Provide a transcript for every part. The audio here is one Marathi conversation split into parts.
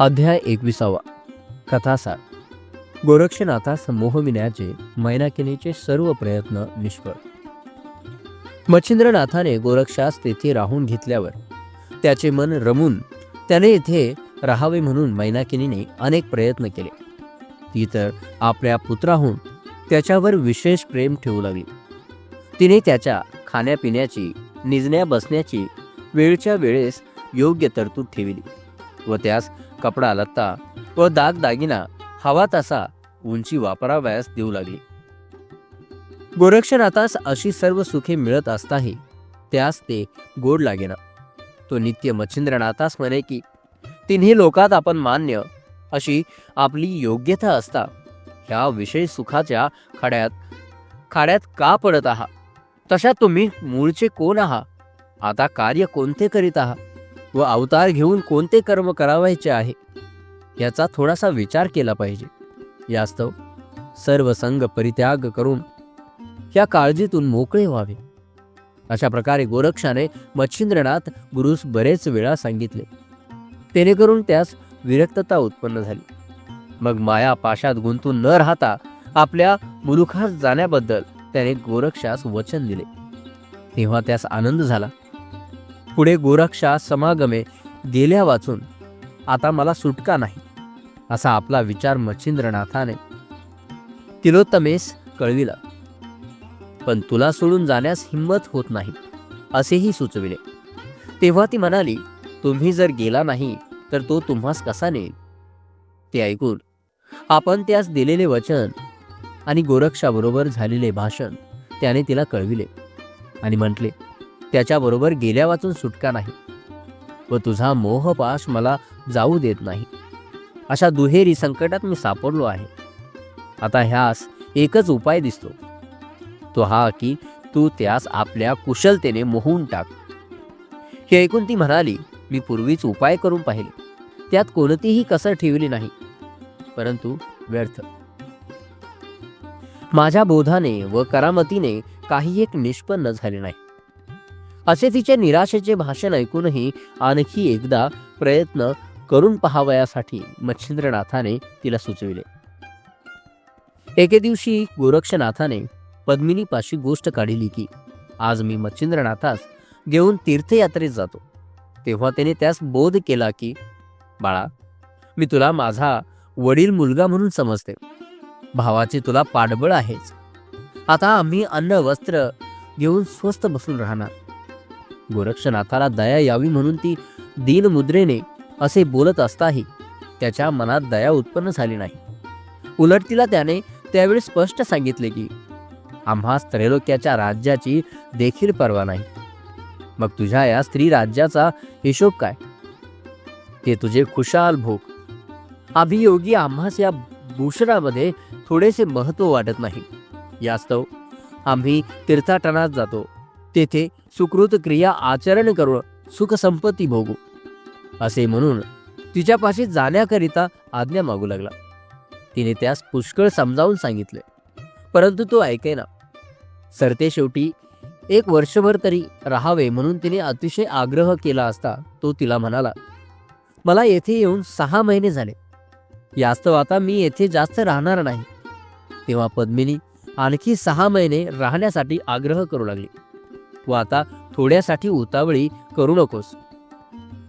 अध्याय एकविसावा. कथासार. गोरक्षनाथास मोहविण्याचे मैनाकिनीचे सर्व प्रयत्न निष्फळ. मच्छिंद्रनाथाने गोरक्षास तेथे राहून घेतल्यावर त्याचे मन रमून त्याने येथे राहावे म्हणून मैनाकिनीने अनेक प्रयत्न केले. ती तर आपल्या पुत्राहून त्याच्यावर विशेष प्रेम ठेवू लागली. तिने त्याच्या खाण्यापिण्याची निजण्या बसण्याची वेळच्या वेळेस योग्य तरतूद ठेवली व त्यास कपडा लत्ता व दागदागिना हवा तसा उंची वापरावयास देऊ लागली. गोरक्षनाथास अशी सर्व सुखे मिळत असताही त्यास ते गोड लागेना. तो नित्य मच्छिंद्रनाथास म्हणे की तिन्ही लोकात आपण मान्य अशी आपली योग्यता असता. ह्या विषय सुखाच्या खड्यात खाड्यात का पडत आहात? तशा तुम्ही मूळचे कोण आहात? आता कार्य कोणते करीत आहात? व अवतार घेऊन कोणते कर्म करावायचे आहे याचा थोडासा विचार केला पाहिजे. यास्तव सर्व संघ परित्याग करून या काळजीतून मोकळे व्हावे. अशा प्रकारे गोरक्षाने मच्छिंद्रनाथ गुरुस बरेच वेळा सांगितले. तेणेकरून त्यास विरक्तता उत्पन्न झाली. मग माया पाशात गुंतून न राहता आपल्या मुलुखास जाण्याबद्दल त्याने गोरक्षास वचन दिले. तेव्हा त्यास आनंद झाला. पुढे गोरक्षा समागमे गेल्या वाचून आता मला सुटका नाही असा आपला विचार मच्छिंद्रनाथाने तिलोत्तमेस कळविला. पण तुला सोडून जाण्यास हिंमत होत नाही असेही सुचविले. तेव्हा ती म्हणाली तुम्ही जर गेला नाही तर तो तुम्हास कसा नेईल? ते ऐकून आपण त्यास दिलेले वचन आणि गोरक्षाबरोबर झालेले भाषण त्याने तिला कळविले आणि म्हटले त्याच्याबरोबर गेल्या वाचून सुटका नाही व तुझा मोहपाश मला जाऊ देत नाही. अशा दुहेरी संकटात मी सापडलो आहे. आता ह्यास एकच उपाय दिसतो. तो हा की तू त्यास आपल्या कुशलतेने मोहून टाक. हे ऐकून ती म्हणाली मी पूर्वीच उपाय करून पाहिले. त्यात कोणतीही कसर ठेवली नाही. परंतु व्यर्थ. माझ्या बोधाने व करामतीने काही एक निष्पन्न झाले नाही. असे तिचे निराशेचे भाषण ऐकूनही आणखी एकदा प्रयत्न करून पहावयासाठी मच्छिंद्रनाथाने तिला सुचविले. एके दिवशी गोरक्षनाथाने पद्मिनीपाशी गोष्ट काढली की आज मी मच्छिंद्रनाथास घेऊन तीर्थयात्रेत जातो. तेव्हा त्याने त्यास बोध केला की बाळा मी तुला माझा वडील मुलगा म्हणून समजते. भावाचे तुला पाठबळ आहेच. आता आम्ही अन्न वस्त्र घेऊन स्वस्त बसून राहणार. गोरक्षनाथाला दया यावी म्हणून ती दीनमुद्रेने असे बोलत असताही त्याच्या मनात दया उत्पन्न झाली नाही. उलट तिला त्याने त्यावेळी स्पष्ट सांगितले की आम्हास त्रैलोक्याच्या राज्याची देखील पर्वा नाही. मग तुझ्या या स्त्री राज्याचा हिशोब काय? ते तुझे खुशाल भोग. अभियोगी आम्हास या भूषणामध्ये थोडेसे महत्त्व वाटत नाही. यास्तव आम्ही तीर्थाटनात जातो. तेथे सुकृत क्रिया आचरण करून सुखसंपत्ती भोगू. असे म्हणून तिच्यापाशी जाण्याकरिता आज्ञा मागू लागला. तिने त्यास पुष्कळ समजावून सांगितले. परंतु तो ऐकेना सरते शेवटी एक वर्षभर तरी राहावे म्हणून तिने अतिशय आग्रह केला असता तो तिला म्हणाला मला येथे येऊन सहा महिने झाले. यास्तव आता मी येथे जास्त राहणार नाही. तेव्हा पद्मिनी आणखी सहा महिने राहण्यासाठी आग्रह करू लागली. व आता थोड्यासाठी उतावळी करू नकोस.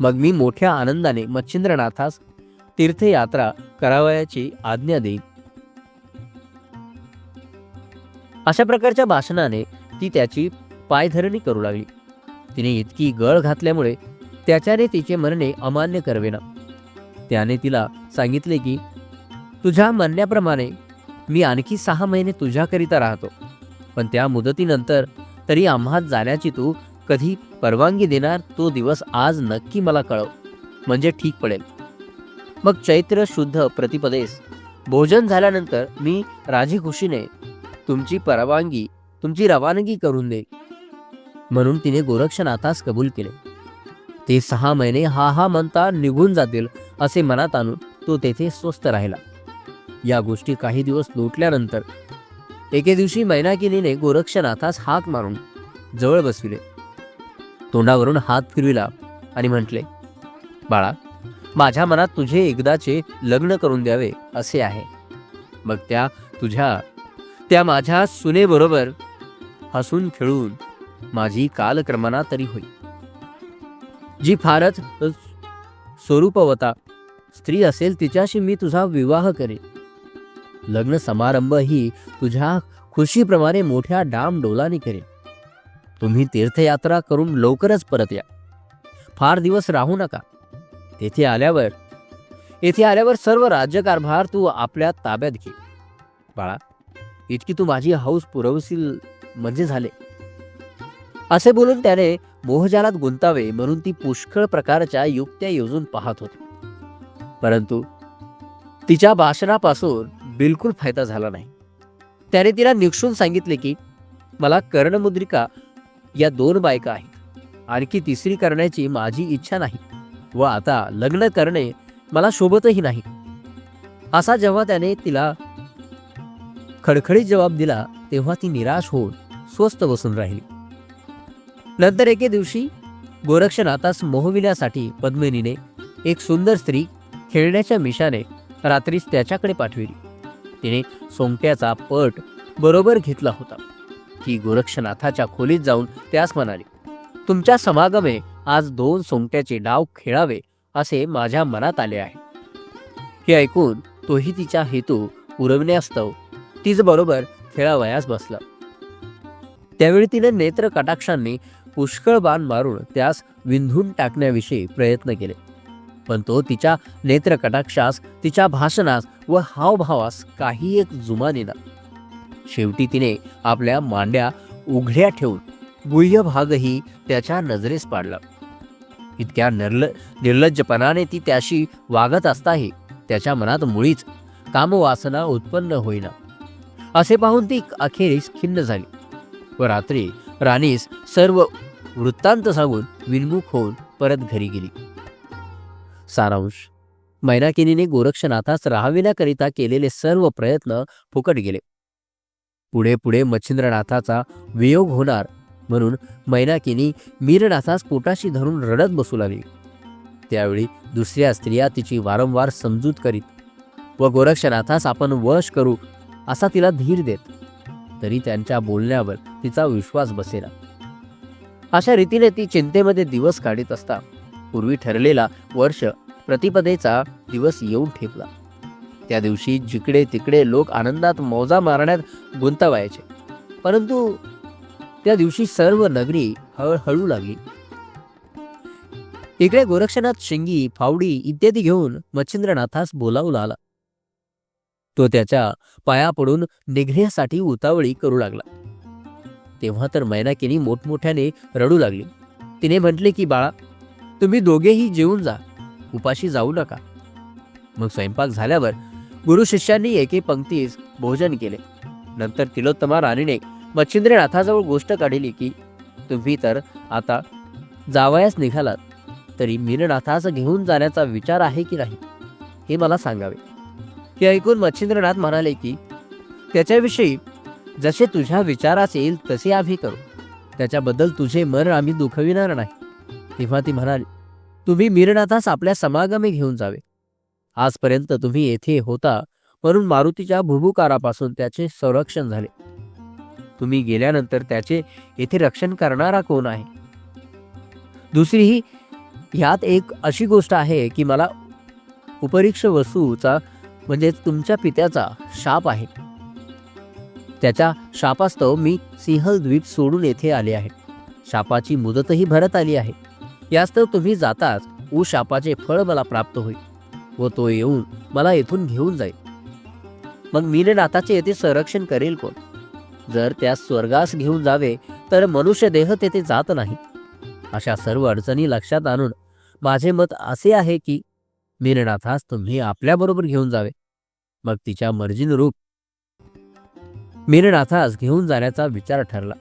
मग मी मोठ्या आनंदाने मच्छिंद्रनाथास तीर्थयात्रा करावयाची आज्ञा देईन. अशा प्रकारच्या भाषणाने ती त्याची पायधरणी करू लागली. तिने इतकी गळ घातल्यामुळे त्याच्याने तिचे म्हणणे अमान्य करवेना. त्याने तिला सांगितले की तुझ्या म्हणण्याप्रमाणे मी आणखी सहा महिने तुझ्याकरिता राहतो. पण त्या मुदतीनंतर तरी आम्हात जाण्याची तू कधी परवानगी देणार तो दिवस आज नक्की मला कळव. म्हणजे ठीक पडेल. मग चैत्र शुद्ध प्रतिपदेस. भोजन झाल्यानंतर मी राजी खुशीने तुमची परवानगी तुमची रवानगी करून दे म्हणून तिने गोरक्षनाथास कबूल केले. ते सहा महिने हा हा म्हणता निघून जातील असे मनात आणून तो तेथे स्वस्थ राहिला. या गोष्टी काही दिवस लोटल्यानंतर एके दिवशी मैनाकिनीने गोरक्षनाथास हाक मारून जवळ बसविले. तोंडावरून हात फिरविला आणि म्हटले बाळा माझ्या मनात तुझे एकदाचे लग्न करून द्यावे असे आहे. मग त्या तुझ्या त्या माझ्या सुनेबरोबर हसून खेळून माझी कालक्रमणा तरी होईल जी फारच स्वरूपवता स्त्री असेल तिच्याशी मी तुझा विवाह करेन. लग्न समारंभही तुझ्या खुशीप्रमाणे मोठ्या डामडोलाने करेन. तुम्ही तीर्थयात्रा करून लवकरच परत या. फार दिवस राहू नका. तेथे आल्यावर येथे आल्यावर सर्व राज्यकारभार तू आपल्या ताब्यात घे. बाळा इतकी तू माझी हौस पुरवशील म्हणजे झाले. असे बोलून त्याने मोहजालात गुंतावे म्हणून ती पुष्कळ प्रकारच्या युक्त्या योजून पाहत होती. परंतु तिच्या भाषणापासून बिलकुल फायदा झाला नाही. त्याने तिला निक्षून सांगितले की मला कर्णमुद्रिका या दोन बायका आहेत. आणखी तिसरी करण्याची माझी इच्छा नाही व आता लग्न करणे मला शोभतही नाही. असा जेव्हा त्याने तिला खडखडीत जबाब दिला तेव्हा ती निराश होऊन स्वस्त बसून राहिली. नंतर एके दिवशी गोरक्षनाथास मोहविण्यासाठी पद्मिनीने एक सुंदर स्त्री खेळण्याच्या मिशाने रात्रीच त्याच्याकडे पाठविली. तिने सोंगट्याचा पट बरोबर घेतला होता. ती गोरक्षनाथाच्या खोलीत जाऊन त्यास म्हणाली तुमच्या समागमे आज दोन सोंगट्याचे डाव खेळावे असे माझ्या मनात आले आहे. हे ऐकून तोही तिचा हेतू पुरवण्यास्तव तीच बरोबर खेळावयास बसला. त्यावेळी तिने नेत्र कटाक्षांनी पुष्कळ बाण मारून त्यास विंधून टाकण्याविषयी प्रयत्न केले. पण तो तिच्या नेत्रकटाक्षास तिच्या भाषणास व हावभावास काही एक जुमानेना शेवटी तिने आपल्या मांड्या उघड्या ठेवून गुह्य भागही त्याच्या नजरेस पाडला. इतक्या निर्ल निर्लज्जपणाने ती त्याशी वागत असताही त्याच्या मनात मुळीच कामवासना उत्पन्न होईना. असे पाहून ती अखेरीस खिन्न झाली व रात्री राणीस सर्व वृत्तांत सांगून विनमुख होऊन परत घरी गेली. सारांश. मैनाकिनीने गोरक्षनाथास राहाविण्याकरिता केलेले सर्व प्रयत्न फुकट गेले. पुढे पुढे मच्छिंद्रनाथाचा वियोग होणार म्हणून मैनाकिनी मीरनाथास पोटाशी धरून रडत बसू लागली. त्यावेळी दुसऱ्या स्त्रिया तिची वारंवार समजूत करीत व गोरक्षनाथास आपण वश करू असा तिला धीर देत तरी त्यांच्या बोलण्यावर तिचा विश्वास बसेना. अशा रीतीने ती चिंतेमध्ये दिवस काढीत असता. पूर्वी ठरलेला वर्ष प्रतिपदेचा दिवस येऊन ठेपला. त्या दिवशी जिकडे तिकडे लोक आनंदात मौजा मारण्यात गुंतवायचे. परंतु त्या दिवशी सर्व नगरी हळहळू लागली. इकडे गोरक्षनाथ शिंगी फावडी इत्यादी घेऊन मच्छिंद्रनाथास बोलावू आला तो त्याच्या पाया पडून निघण्यासाठी उतावळी करू लागला. तेव्हा तर मैनाकिनी मोठमोठ्याने रडू लागली. तिने म्हटले की बाळा तुम्ही दोघेही जेवून जा. उपाशी जाऊ नका. मग स्वयंपाक झाल्यावर गुरु शिष्यांनी एके पंक्तीस भोजन केले. नंतर तिलोत्तमा राणीने मच्छिंद्रनाथाजवळ गोष्ट काढली की तुम्ही तर आता जावयास निघालात तरी मीननाथास घेऊन जाण्याचा विचार आहे की नाही हे मला सांगावे. हे ऐकून मच्छिंद्रनाथ म्हणाले की त्याच्याविषयी जसे तुझ्या विचारास येईल तसे आम्ही करू. त्याच्याबद्दल तुझे मन आम्ही दुखविणार नाही. तेव्हा ती म्हणाली तुम्ही मीरनाथास आपल्या समागमे घेऊन जावे. आजपर्यंत तुम्ही येथे होता म्हणून मारुतीच्या भुभुकारापासून त्याचे संरक्षण झाले. तुम्ही गेल्यानंतर त्याचे येथे रक्षण करणारा कोण आहे? दुसरी ही ह्यात एक अशी गोष्ट आहे की मला उपरीक्ष वसूचा म्हणजे तुमच्या पित्याचा शाप आहे. त्याच्या शापास्तव मी सिंहल द्वीप सोडून येथे आले आहे. शापाची मुदतही भरत आली आहे. यास्तव तुम्ही जाताच उशापाचे फळ मला प्राप्त होईल व तो येऊन मला येथून घेऊन जाईल. मग मीननाथाचे येथे संरक्षण करेल कोण? जर त्यास स्वर्गास घेऊन जावे तर मनुष्य देह तेथे जात नाही. अशा सर्व अडचणी लक्षात आणून माझे मत असे आहे की मीननाथास तुम्ही आपल्याबरोबर घेऊन जावे. मग तिच्या मर्जीनुरूप मीननाथास घेऊन जाण्याचा विचार ठरला.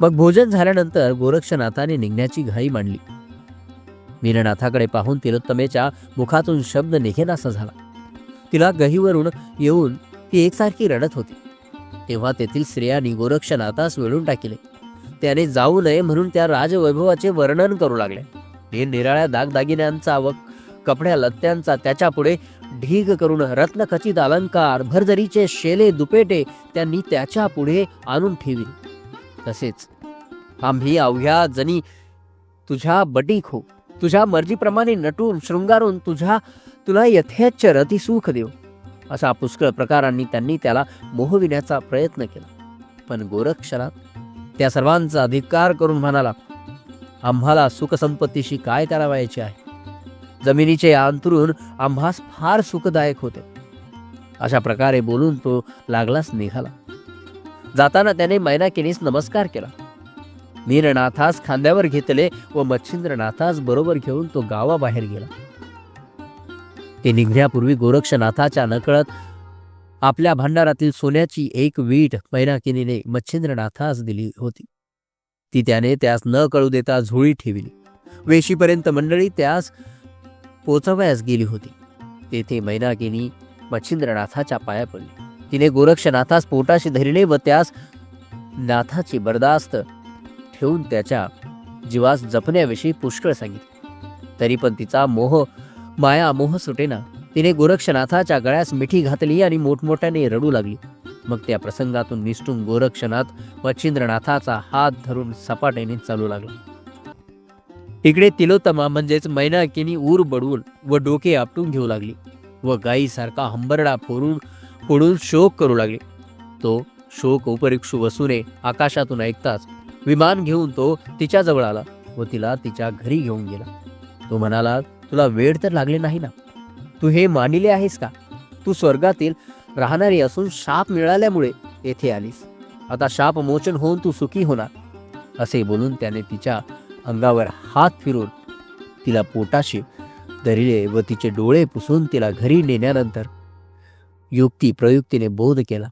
मग भोजन झाल्यानंतर गोरक्षनाथाने निघण्याची घाई मांडली. मीननाथाकडे पाहून तिलोत्तमेच्या मुखातून शब्द निघेनासा झाला. तिला गहीवरून येऊन ती एकसारखी रडत होती. तेव्हा तेथील स्त्रियांनी गोरक्षनाथास वेळून टाकिले. त्याने जाऊ नये म्हणून त्या राजवैभवाचे वर्णन करू लागले. हे निराळ्या दागदागिन्यांचा व कपड्या लत्त्यांचा त्याच्यापुढे ढीग करून रत्नखचित अलंकार भरजरीचे शेले दुपेटे त्यांनी त्याच्या पुढे आणून ठेवी तसेच. आम्ही अवघ्या जणी तुझ्या बटीक हो तुझ्या मर्जीप्रमाणे नटून शृंगारून तुझ्या तुला यथेच्छ रती सुख देऊ. अशा पुष्कळ प्रकारांनी त्यांनी त्याला मोहविण्याचा प्रयत्न केला. पण गोरक्षरात त्या सर्वांचा अधिकार करून म्हणाला आम्हाला सुखसंपत्तीशी काय करावायचे आहे? जमिनीचे अंतरून आम्हास फार सुखदायक होते. अशा प्रकारे बोलून तो लागलाच निघाला. जाताना त्याने मैनाकिनीस नमस्कार केला. मीरनाथास खांद्यावर घेतले व मच्छिंद्रनाथास बरोबर घेऊन तो गावाबाहेर गेला. ते निघण्यापूर्वी गोरक्षनाथाच्या नकळत आपल्या भांडारातील सोन्याची एक वीट मैनाकिनीने मच्छिंद्रनाथास दिली होती. ती त्याने त्यास न कळू देता झोळी ठेवली. वेशीपर्यंत मंडळी त्यास पोचवयास गेली होती. तेथे मैनाकिनी मच्छिंद्रनाथाच्या पाया पडली. तिने गोरक्षनाथास पोटाशी धरिले व त्यास नाथाची बर्दास्त ठेवून त्याच्या जीवास जपण्याविषयी पुष्कळ सांगितले. तरी पण तिचा मोह माया मोह सुटेना तिने गोरक्षनाथाच्या गळ्यास मिठी घातली आणि मोठमोठ्याने रडू लागली. मग त्या प्रसंगातून निष्ठून गोरक्षनाथ मच्छिंद्रनाथाचा हात धरून सपाट्याने चालू लागला. इकडे तिलोत्तमा म्हणजेच मैनाकिनी ऊर बडवून व डोके आपटून घेऊ लागली व गायीसारखा हंबरडा फोरून पुढून शोक करू लागली. तो शोक उपरिक्षू वसूने आकाशातून ऐकताच विमान घेऊन तो तिच्याजवळ आला व तिला तिच्या घरी घेऊन गेला. तो म्हणाला तुला वेळ तर लागले नाही ना? तू हे मानिले आहेस का? तू स्वर्गातील राहणारी असून शाप मिळाल्यामुळे येथे आलीस. आता शाप मोचन होऊन तू सुखी होणार. असे बोलून त्याने तिच्या अंगावर हात फिरून तिला पोटाशी धरिले व तिचे डोळे पुसून तिला घरी नेण्यानंतर युक्ती प्रयुक्तीने बोध केला.